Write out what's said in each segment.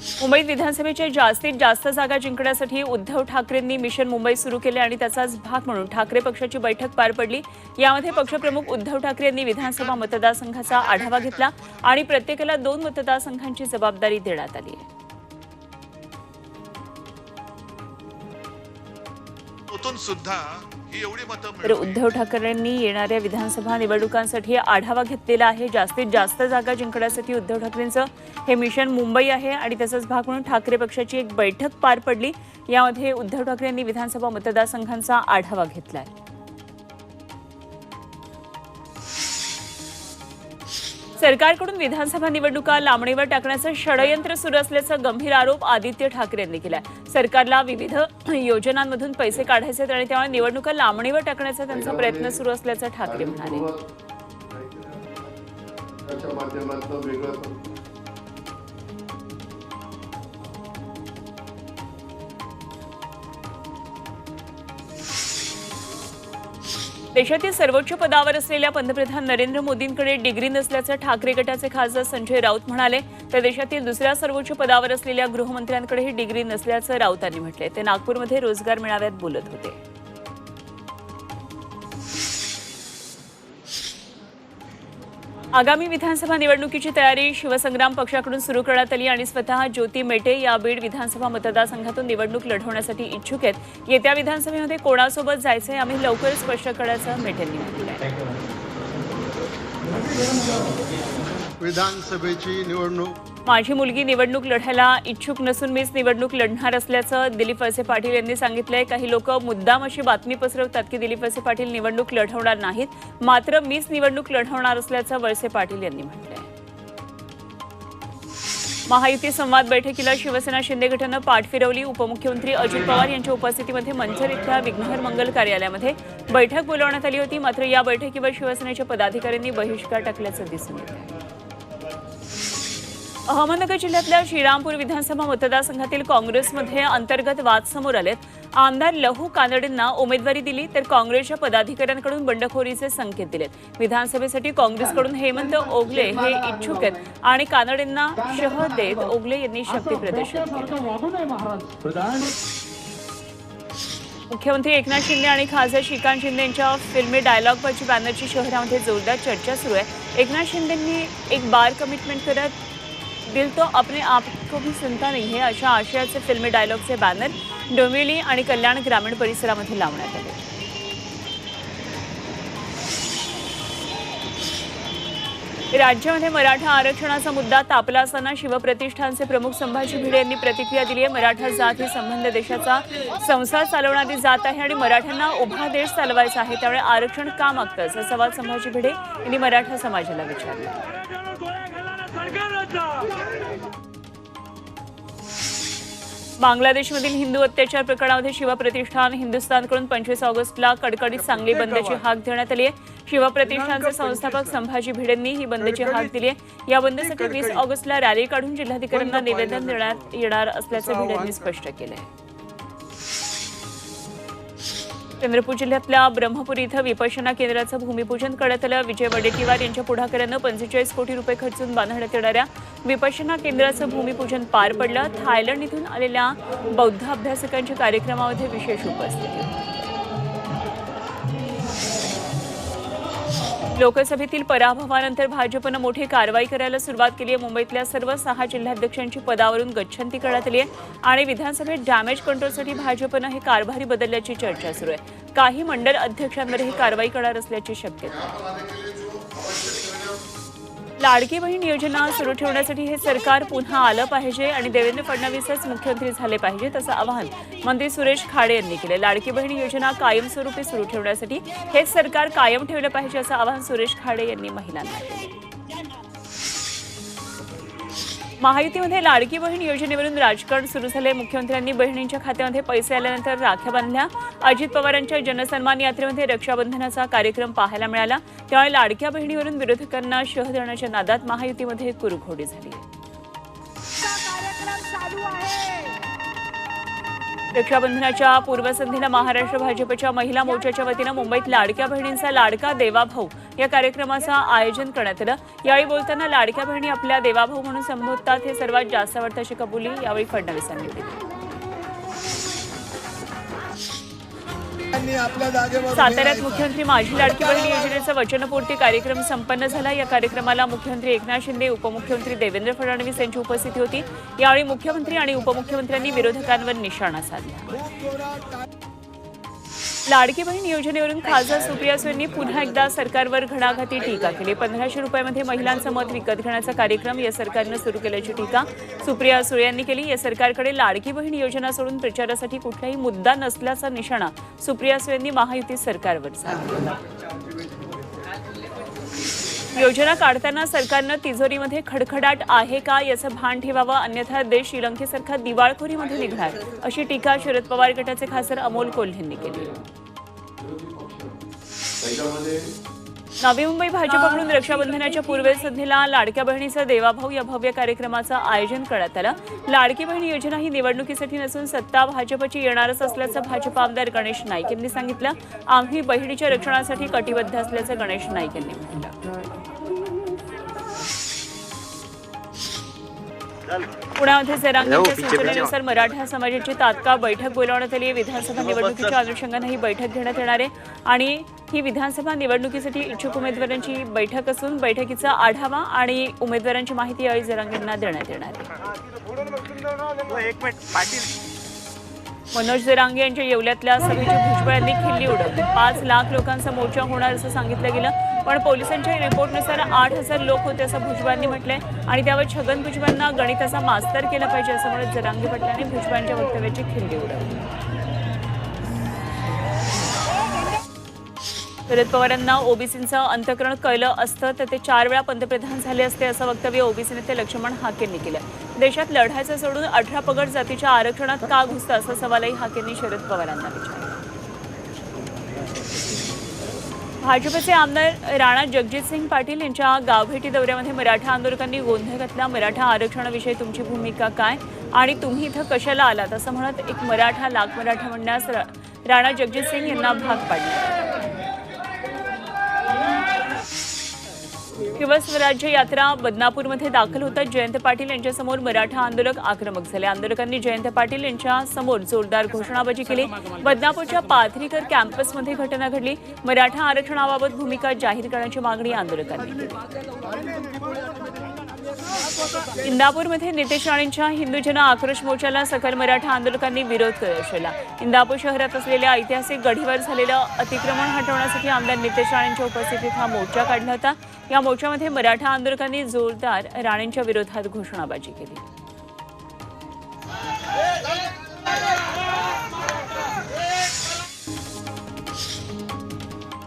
मुंबईत विधानसभेच्या जास्तीत जास्त जागा जिंकण्यासाठी उद्धव ठाकरेंनी मिशन मुंबई सुरू केले आणि त्याचाच भाग म्हणून ठाकरे पक्षाची बैठक पार पडली. यामध्ये पक्षप्रमुख उद्धव ठाकरे यांनी विधानसभा मतदारसंघाचा आढावा घेतला आणि प्रत्येकाला दोन मतदारसंघांची जबाबदारी देण्यात आली. आहे ओतून सुद्धा ही एवढी मतं तर उद्धव ठाकरेंनी येणाऱ्या विधानसभा निवडणुकांसाठी आढावा घेतलेला आहे. जास्तीत जास्त जागा जिंकण्यासाठी उद्धव ठाकरेंचं हे मिशन मुंबई आहे आणि त्याचाच भाग म्हणून ठाकरे पक्षाची एक बैठक पार पडली. यामध्ये उद्धव ठाकरे यांनी विधानसभा मतदारसंघांचा आढावा घेतलाय. सरकारकडून विधानसभा निवडणुका लांबणीवर टाकण्याचं षडयंत्र सुरू असल्याचा गंभीर आरोप आदित्य ठाकरे यांनी केलाय. सरकारला विविध योजनांमधून पैसे काढायचे आहेत आणि त्यामुळे निवडणुका लांबणीवर टाकण्याचा त्यांचा प्रयत्न सुरू असल्याचं ठाकरे म्हणाले. देशातील सर्वोच्च पदावर असलेल्या पंतप्रधान नरेंद्र मोदींकडे डिग्री नसल्याचं ठाकरे गटाचे खासदार संजय राऊत म्हणाले तर देशातील दुसऱ्या सर्वोच्च पदावर असलेल्या गृहमंत्र्यांकडेही डिग्री नसल्याचं राऊतांनी म्हटले ते नागपूरमध्ये रोजगार मेळाव्यात बोलत होते. आगामी विधानसभा निवडणुकीची तयारी शिवसंग्राम पक्षाकडून सुरू करण्यात आली आणि स्वतः ज्योती मेटे या बीड विधानसभा मतदारसंघातून निवडणूक लढवण्यासाठी इच्छुक आहेत. येत्या विधानसभेमध्ये कोणासोबत जायचंय आम्ही लवकर स्पष्ट करण्याचं मेटेंनी विधानसभेची निवडणूक माझी मुलगी निवडणूक लढायला इच्छुक नसून मीच निवडणूक लढणार असल्याचं दिलीप वळसे पाटील यांनी सांगितलंय. काही लोक मुद्दाम अशी बातमी पसरवतात की दिलीप वळसे पाटील निवडणूक लढवणार नाहीत. मात्र मीच निवडणूक लढवणार असल्याचं वळसे पाटील यांनी म्हटलंय. महायुती संवाद बैठकीला शिवसेना शिंदे गटानं पाठ फिरवली. उपमुख्यमंत्री अजित पवार यांच्या उपस्थितीमध्ये मंचर इथल्या विघ्नहर मंगल कार्यालयामध्ये बैठक बोलावण्यात आली होती. मात्र या बैठकीवर शिवसेनेच्या पदाधिकाऱ्यांनी बहिष्कार टाकल्याचं दिसून येत आहे अहमदनगर जिल्ह्यातल्या श्रीरामपूर विधानसभा मतदारसंघातील काँग्रेसमध्ये अंतर्गत वाद समोर आलेत. आमदार लहू कानडेंना उमेदवारी दिली तर काँग्रेसच्या पदाधिकाऱ्यांकडून बंडखोरीचे संकेत दिलेत. विधानसभेसाठी काँग्रेसकडून हेमंत ओगले हे इच्छुक आहेत आणि कानडेंना शह देत ओगले यांनी शक्ती प्रदर्शन मुख्यमंत्री एकनाथ शिंदे आणि खासदार श्रीकांत शिंदे यांच्या फिल्मी डायलॉगवरची बॅनरची शहरामध्ये जोरदार चर्चा सुरू आहे. एकनाथ शिंदेंनी एक बार कमिटमेंट करत दिल तो अपने आप को भी सुनता नहीं है. अशा आशयाचे फिल्मी डायलॉगचे बॅनर डोंबिवली आणि कल्याण ग्रामीण परिसरामध्ये लावण्यात आले. राज्यामध्ये मराठा आरक्षणाचा मुद्दा तापला असताना शिवप्रतिष्ठानचे प्रमुख संभाजी भिडे यांनी प्रतिक्रिया दिली आहे. मराठा जात ही संबंध देशाचा संसार चालवणारी जात आहे आणि मराठ्यांना उभा देश चालवायचा आहे. त्यामुळे आरक्षण का मागतं असा सवाल संभाजी भिडे यांनी मराठा समाजाला विचारला. बांगलादेशमधील हिंदू अत्याचार प्रकरणामध्ये शिवप्रतिष्ठान हिंदुस्थानकडून पंचवीस ऑगस्टला कडकडीत सांगली बंदची हाक देण्यात आली आहे. शिवप्रतिष्ठानचे संस्थापक संभाजी भिडेंनी ही बंदची हाक दिली आहे. या बंदसाठी वीस ऑगस्टला रॅली काढून जिल्हाधिकाऱ्यांना निवेदन देण्यात येणार असल्याचं भिडेंनी स्पष्ट केलं आहे चंद्रपूर जिल्ह्यातल्या ब्रह्मपुरी इथं विपशना केंद्राचं भूमिपूजन करण्यात आलं. विजय वडेट्टीवार यांच्या पुढाकारानं पंचेचाळीस कोटी रुपये खर्चून बांधण्यात येणाऱ्या विपशना केंद्राचं भूमिपूजन पार पडलं. थायलंड इथून आलेल्या बौद्ध अभ्यासकांच्या कार्यक्रमामध्ये विशेष उपस्थिती लोकसभेतील पराभवानंतर भाजपनं मोठी कारवाई करायला सुरुवात केली आहे. मुंबईतल्या सर्व सहा जिल्हाध्यक्षांची पदावरून गच्छंती करण्यात आली आहे. आणि विधानसभेत डॅमेज कंट्रोलसाठी भाजपनं हे कारभारी बदलल्याची चर्चा सुरू आहे. काही मंडल अध्यक्षांवर ही कारवाई करणार असल्याची शक्यता लाडकी बहीण योजना सुरू ठेवण्यासाठी हे सरकार पुन्हा आलं पाहिजे आणि देवेंद्र फडणवीसच मुख्यमंत्री झाले पाहिजेत असं आवाहन मंत्री सुरेश खाडे यांनी केलं. लाडकी बहीण योजना कायमस्वरूपी सुरू ठेवण्यासाठी हेच सरकार कायम ठेवलं पाहिजे असं आवाहन सुरेश खाडे यांनी महिलांना केलं. महायुतीमध्ये लाडकी बहीण योजनेवरून राजकारण सुरू झाले मुख्यमंत्र्यांनी बहिणींच्या खात्यामध्ये पैसे आल्यानंतर राख्या बांधल्या. अजित पवारांच्या जनसन्मान यात्रेमध्ये रक्षाबंधनाचा कार्यक्रम पाहायला मिळाला. त्यामुळे लाडक्या बहिणीवरून विरोधकांना शह देण्याच्या नादात महायुतीमध्ये कुरघोडी झाली. आहे. रक्षाबंधनाच्या पूर्वसंध्येला महाराष्ट्र भाजपच्या महिला मोर्चाच्या वतीनं मुंबईत लाडक्या बहिणींचा लाडका देवाभाऊ या कार्यक्रमाचं आयोजन करण्यात आलं. यावेळी बोलताना लाडक्या बहिणी आपल्या देवाभाऊ म्हणून संबोधतात हे सर्वात जास्त आवडतं अशी कबुली यावेळी फडणवीसांनी दिली. साताऱ्यात मुख्यमंत्री माझी लाडकी बहीण योजनेचा वचनपूर्ती कार्यक्रम संपन्न झाला. या कार्यक्रमाला मुख्यमंत्री एकनाथ शिंदे उपमुख्यमंत्री देवेंद्र फडणवीस यांची उपस्थिती होती. यावेळी मुख्यमंत्री आणि उपमुख्यमंत्र्यांनी विरोधकांवर निशाणा साधला. लाडकी बहीण योजनेवरून खासदार सुप्रिया सुळेंनी पुन्हा एकदा सरकारवर घणाघाती टीका केली. पंधराशे रुपयामध्ये महिलांचं मत विकत घेण्याचा कार्यक्रम या सरकारनं सुरू केल्याची टीका सुप्रिया सुळे यांनी केली. या सरकारकडे लाडकी बहीण योजना सोडून प्रचारासाठी कुठलाही मुद्दा नसल्याचा निशाणा सुप्रिया सुळेंनी महायुती सरकारवर साधला. योजना काढताना सरकारनं तिजोरीमध्ये खडखडाट आहे का याचं भान ठेवावं? अन्यथा देश श्रीलंकेसारखा दिवाळखोरीमध्ये निघणार. अशी टीका शरद पवार गटाचे खासदार अमोल कोल्हेंनी केली. त्याच्यामध्ये नवी मुंबई भाजपकडून रक्षाबंधनाच्या पूर्वसंध्येला लाडक्या बहिणीचा देवाभाऊ या भव्य कार्यक्रमाचं आयोजन करण्यात आलं. लाडकी बहीण योजना ही निवडणुकीसाठी नसून सत्ता भाजपची येणारच असल्याचं भाजप आमदार गणेश नाईक यांनी सांगितलं. आम्ही बहिणीच्या रक्षणासाठी कटिबद्ध असल्याचं गणेश नाईक यांनी म्हटलं. पुण्यामध्ये जरांगीच्या सूचनेनुसार मराठा समाजाची तात्काळ बैठक बोलावण्यात आली. आहे विधानसभा निवडणुकीच्या अनुषंगानं ही बैठक घेण्यात येणार आहे. आणि ही विधानसभा निवडणुकीसाठी इच्छुक उमेदवारांची बैठक असून बैठकीचा आढावा आणि उमेदवारांची माहिती यावेळी जरांगींना देण्यात येणार आहे. मनोज जरांगे यांच्या येवल्यातल्या सभेची भुजबळ यांनी खिल्ली उडवली. पाच लाख लोकांचा मोर्चा होणार असं सांगितलं गेलं पण पोलिसांच्या रिपोर्टनुसार आठ हजार लोक होते असं भुजबळांनी म्हटलंय आणि त्यावर छगन भुजबळांना गणिताचा मास्तर केला पाहिजे असं म्हणत जरांगे म्हटल्याने भुजबळांच्या वक्तव्याची खिल्ली उडवली. शरद पवारांना ओबीसींचं अंतकरण कळलं असतं तर ते चार वेळा पंतप्रधान झाले असते असं वक्तव्य ओबीसी नेते लक्ष्मण हाकेंनी केलं. देशात लढायचं सोडून अठरा पगड जातीच्या आरक्षणात का घुसतं असा सवालही हाकेंनी शरद पवारांना विचारला. भाजपचे आमदार राणा जगजितसिंग पाटील यांच्या गावभेटी दौऱ्यामध्ये मराठा आंदोलकांनी गोंधळ घातला. मराठा आरक्षणाविषयी तुमची भूमिका काय आणि तुम्ही इथं कशाला आलात? असं म्हणत एक मराठा लाख मराठा म्हणण्यास राणा जगजितसिंग यांना भाग पाडला. शिवस्वराज्य यात्रा बदनापूरमध्ये दाखल होतात जयंत पाटील यांच्यासमोर मराठा आंदोलक आक्रमक झाले. आंदोलकांनी जयंत पाटील यांच्या समोर जोरदार घोषणाबाजी केली. बदनापूरच्या पाथरीकर कॅम्पसमध्ये घटना घडली. मराठा आरक्षणाबाबत भूमिका जाहीर करण्याची मागणी आंदोलकांनी केली. इंदापूरमध्ये नितेश राणेंच्या हिंदू जन आक्रोश मोर्चाला सकल मराठा आंदोलकांनी विरोध दर्शवला. इंदापूर शहरात असलेल्या ऐतिहासिक गढीवर झालेलं अतिक्रमण हटवण्यासाठी आमदार नितेश राणेंच्या उपस्थितीत हा मोर्चा काढला होता. या मोर्चामध्ये मराठा आंदोलकांनी जोरदार राणेंच्या विरोधात घोषणाबाजी केली.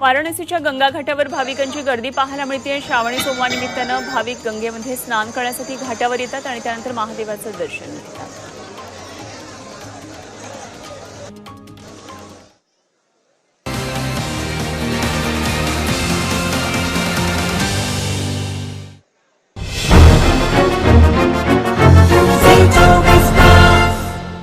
वाराणसीच्या गंगा घाटावर भाविकांची गर्दी पाहायला मिळते. श्रावणी सोमवारनिमित्तानं भाविक गंगेमध्ये स्नान करण्यासाठी घाटावर येतात आणि त्यानंतर महादेवाचं दर्शन घेतात.